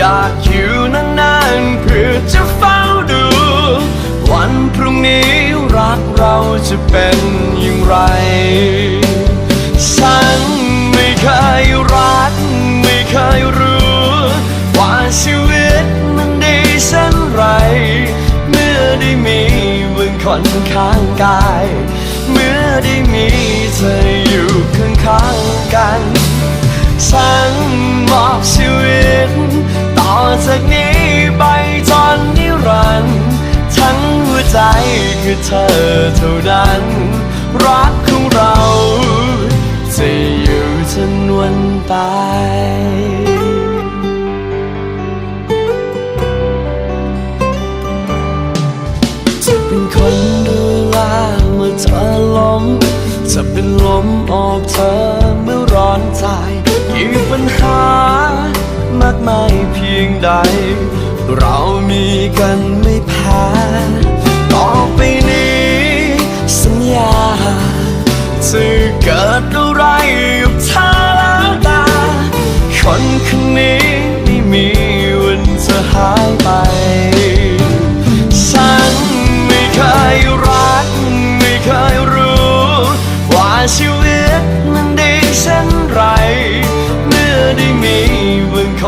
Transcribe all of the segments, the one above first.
อยากอยู่นานๆเพื่อจะเฝ้าดู วันพรุ่งนี้รักเราจะเป็นอย่างไร ฉันไม่เคยรัก ไม่เคยรู้ ว่าชีวิตมันดีเช่นไร เมื่อได้มีมึงคนข้างกาย เมื่อได้มี จากนี้ไปจนนิรันดร์ทั้งหัวใจคือเธอเท่านั้น รักของเราจะอยู่จนวันตายจะเป็นคนดูแลเมื่อเธอล้มจะเป็นลมออกเธอเมื่อร้อนใจ ยเพียงใด เรามีกันไม่แพ้ต่อไปนี้ สัญญาจะเกิดอะไรกับเธอแล้วตา คนคนนี้ไม่มีวันจะหายไป ฉันไม่เคยรัก ไม่เคยรู้ ว่าชีวิต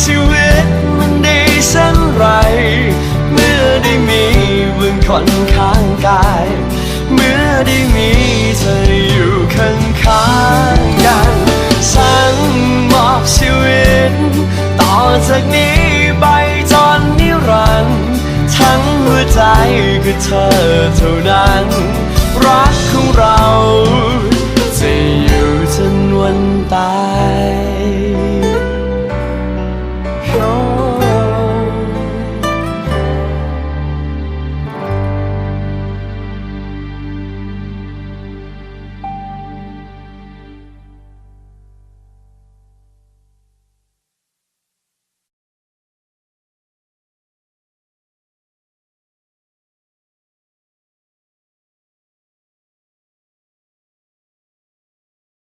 ชีวิตมันดีเช่นไร เมื่อได้มีมึงคนข้างกาย เมื่อได้มีเธออยู่ข้างข้างกันฉันมอบชีวิต ต่อจากนี้ไปจนนิรันดร์ทั้งหัวใจคือเธอเท่านั้น รักของเรา